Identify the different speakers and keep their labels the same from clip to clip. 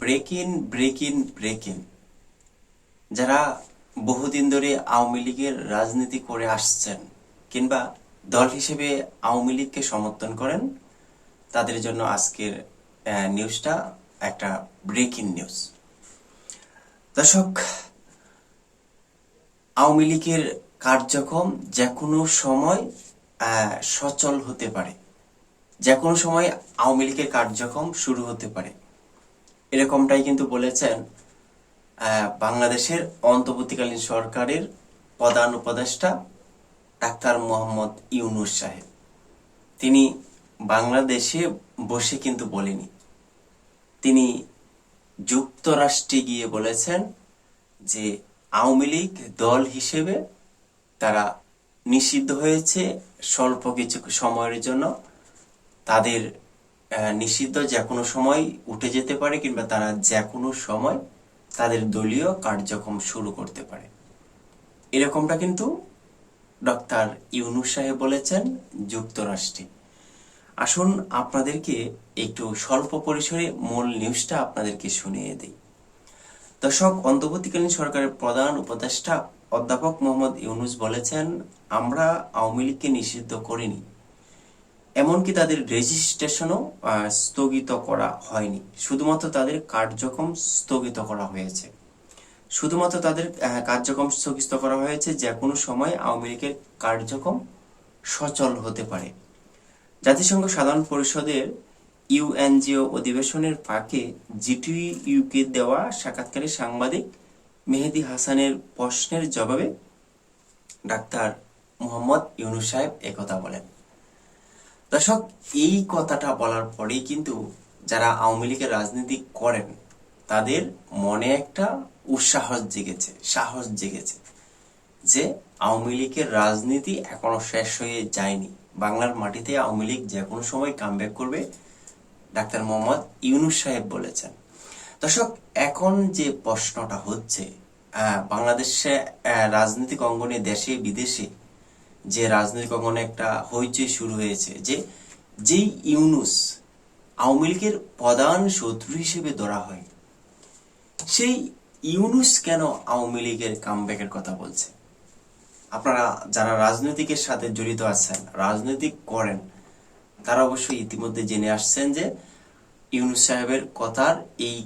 Speaker 1: Break in break in break in যারা বহুদিন ধরে আওয়ামী লীগের রাজনীতি করে আসছেন কিংবা দল হিসেবে আওয়ামী লীগকে সমর্থন করেন, তাদের জন্য আজকের নিউজটা একটা ব্রেকিং নিউজ দর্শক, আওয়ামী লীগের কার্যক্রম যে কোনো সময় সচল হতে পারে। যে কোনো সময় আওয়ামী লীগের কার্যক্রম শুরু হতে পারে। এরকমটাই কিন্তু বলেছেন বাংলাদেশের অন্তর্বর্তীকালীন সরকারের প্রধান উপদেষ্টা ডাক্তার মোহাম্মদ ইউনুস সাহেব। তিনি বাংলাদেশে বসে কিন্তু বলেনি। তিনি যুক্তরাষ্ট্রে গিয়ে বলেছেন যে আওয়ামী লীগ দল হিসেবে তারা নিষিদ্ধ হয়েছে স্বল্প কিছু সময়ের জন্য। তাদের নিষিদ্ধ যে কোনো সময় উঠে যেতে পারে কিংবা তারা যে কোনো সময় তাদের দলীয় কার্যক্রম শুরু করতে পারে। এরকমটা কিন্তু ডক্টর ইউনুস সাহেব বলেছেন যুক্তরাষ্ট্রে। আসুন আপনাদেরকে একটু স্বল্প পরিসরে মূল নিউজটা আপনাদেরকে শুনিয়ে দিই। দর্শক, অন্তর্বর্তীকালীন সরকারের প্রধান উপদেষ্টা অধ্যাপক মোহাম্মদ ইউনুস বলেছেন, আমরা আওয়ামী লীগকে নিষিদ্ধ করিনি। এমনকি তাদের রেজিস্ট্রেশনও স্থগিত করা হয়নি। শুধুমাত্র তাদের কার্যক্রম স্থগিত করা হয়েছে। শুধুমাত্র তাদের কার্যক্রম স্থগিত করা হয়েছে যে কোনো সময় আওয়ামী লীগের কার্যক্রম সচল হতে পারে। জাতিসংঘ সাধারণ পরিষদের ইউএনজিও অধিবেশনের ফাঁকে জিটিইউকে দেওয়া সাক্ষাৎকারী সাংবাদিক মেহেদি হাসানের প্রশ্নের জবাবে ডাক্তার মোহাম্মদ ইউনুস সাহেব একথা বলেন। দর্শক, এই কথাটা বলার পরেই কিন্তু যারা আওয়ামী লীগের রাজনীতি করেন, তাদের মনে একটা উৎসাহস জেগেছে, সাহস জেগেছে যে আওয়ামী লীগের রাজনীতি এখনও শেষ হয়ে যায়নি। বাংলার মাটিতে আওয়ামী লীগ যে কোনো সময় কামব্যাক করবে, ডাক্তার মোহাম্মদ ইউনুস সাহেব বলেছেন। দর্শক, এখন যে প্রশ্নটা হচ্ছে বাংলাদেশে রাজনৈতিক অঙ্গনে দেশে, বিদেশে যে রাজনৈতিক অঙ্গনে একটা হইচই শুরু হয়েছে, যে যেই ইউনুস আওয়ামী লীগের প্রধান শত্রু হিসেবে ধরা হয়, সেই ইউনুস কেন আওয়ামী লীগের কামব্যাকের কথা বলছে? আপনারা যারা রাজনৈতিকের সাথে জড়িত আছেন, রাজনৈতিক করেন, তারা অবশ্যই ইতিমধ্যে জেনে আসছেন যে ইউনুস সাহেবের কথার এই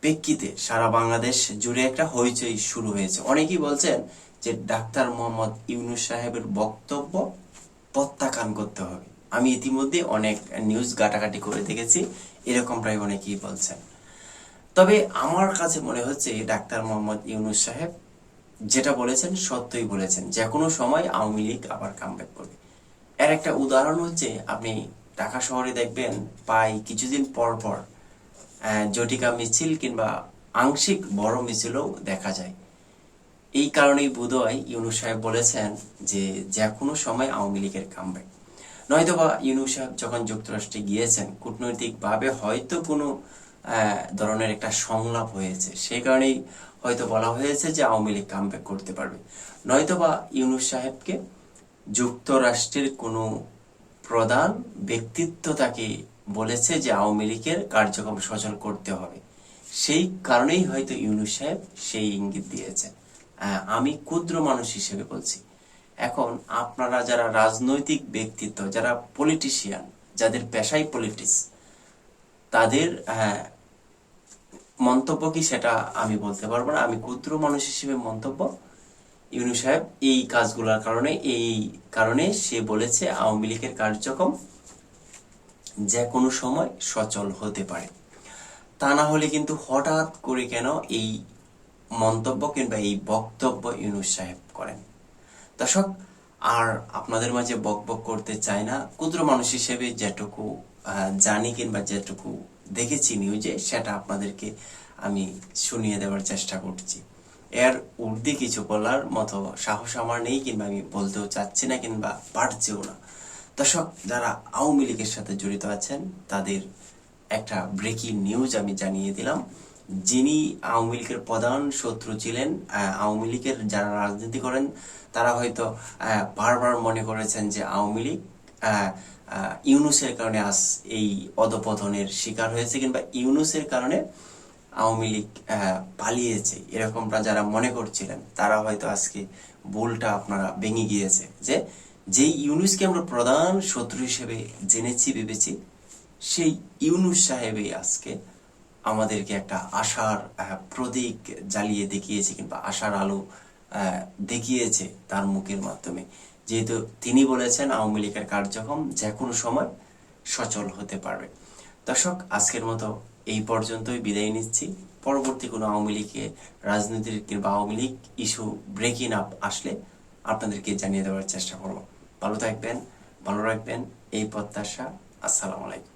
Speaker 1: প্রেক্ষিতে সারা বাংলাদেশ জুড়ে একটা হইচই শুরু হয়েছে। অনেকেই বলছেন যে ডাক্তার মোহাম্মদ ইউনুস সাহেবের বক্তব্য প্রত্যাখ্যান করতে হবে। আমি ইতিমধ্যে অনেক নিউজ ঘাটাঘাটি করে দেখেছি এরকমটাই অনেকেই বলছেন। তবে আমার কাছে মনে হচ্ছে ডাক্তার মোহাম্মদ ইউনুস সাহেব যেটা বলেছেন সত্যই বলেছেন, যে কোনো সময় আওয়ামী লীগ আবার কামব্যাক করবে। এর একটা উদাহরণ হচ্ছে, আপনি ঢাকা শহরে দেখবেন, প্রায় কিছুদিন পর পর জটিকা মিছিল কিংবা আংশিক বড় মিছিলও দেখা যায়। এই কারণেই বোধহয় ইউনুস সাহেব বলেছেন যে যে কোনো সময় আওয়ামী লীগের কামব্যাক নয়তোবা ইউনু সাহেব যখন যুক্তরাষ্ট্রে গিয়েছেন কূটনৈতিকভাবে হয়তো কোনো ধরনের একটা সংলাপ হয়েছে। সেই কারণেই হয়তো বলা হয়েছে যে আওয়ামী লীগ কামব্যাক করতে পারবে। নয়তোবা ইউনুস সাহেবকে যুক্তরাষ্ট্রের কোনো প্রধান ব্যক্তিত্ব তাকে বলেছে যে আওয়ামী লীগের কার্যক্রম সচল করতে হবে। সেই কারণেই হয়তো ইউনুস সাহেব সেই ইঙ্গিত দিয়েছেন। আহ, আমি ক্ষুদ্র মানুষ হিসেবে বলছি। এখন আপনারা যারা রাজনৈতিক ব্যক্তিত্ব, যারা পলিটিশিয়ান যাদের পেশাই পলিটিক্স তাদের মন্তব্য কি সেটা আমি বলতে পারব না। আমি ক্ষুদ্র মানুষ হিসেবে মন্তব্য। ইউনু সাহেব, এই কাজগুলোর কারণে, এই কারণে সে বলেছে, আওয়ামী লীগের কার্যক্রম যে কোনো সময় সচল হতে পারে। তা না হলে কিন্তু হঠাৎ করে কেন এই মন্তব্য কিংবা এই বক্তব্য ইউনুস সাহেব করেন। দর্শক, আর আপনাদের মাঝে বক বক করতে চাই না। ক্ষুদ্র মানুষ হিসেবে যেটুকু জানি কিংবা যেটুকু দেখেছি নিউজে সেটা আপনাদেরকে আমি শুনিয়ে দেওয়ার চেষ্টা করছি। এর ঊর্ধ্বে কিছু বলার মতো সাহস আমার নেই কিংবা আমি বলতেও চাচ্ছি না কিংবা পারছেও না। দর্শক, যারা আওয়ামী লীগের সাথে জড়িত আছেন, তাদের একটা ব্রেকিং নিউজ আমি জানিয়ে দিলাম। যিনি আওয়ামী লীগের প্রধান শত্রু ছিলেন আওয়ামী লীগের যারা রাজনীতি করেন, তারা হয়তো বারবার মনে করেছেন যে আওয়ামী লীগ ইউনুসের কারণে আজ এই অধপতনের শিকার হয়েছে কিংবা ইউনুসের কারণে আওয়ামী লীগ পালিয়েছে। এরকমটা যারা মনে করছিলেন, তারা হয়তো আজকে ভুলটা আপনারা ভেঙে গিয়েছে যে যেই ইউনুসকে আমরা প্রধান শত্রু হিসেবে জেনেছি, ভেবেছি, সেই ইউনুস সাহেবই আজকে আমাদেরকে একটা আশার আহ, প্রতীক জ্বালিয়ে দেখিয়েছে কিংবা আশার আলো দেখিয়েছে তার মুখের মাধ্যমে। যেহেতু তিনি বলেছেন আওয়ামী লীগের কার্যক্রম যে কোনো সময় সচল হতে পারবে। দর্শক আজকের মতো এই পর্যন্তই বিদায় নিচ্ছি। পরবর্তী কোনো আওয়ামী লীগের রাজনীতির কিংবা Awami League issue breaking up আসলে আপনাদেরকে জানিয়ে দেওয়ার চেষ্টা করব। ভালো থাকবেন ভালো রাখবেন। এই প্রত্যাশা আসসালামু আলাইকুম।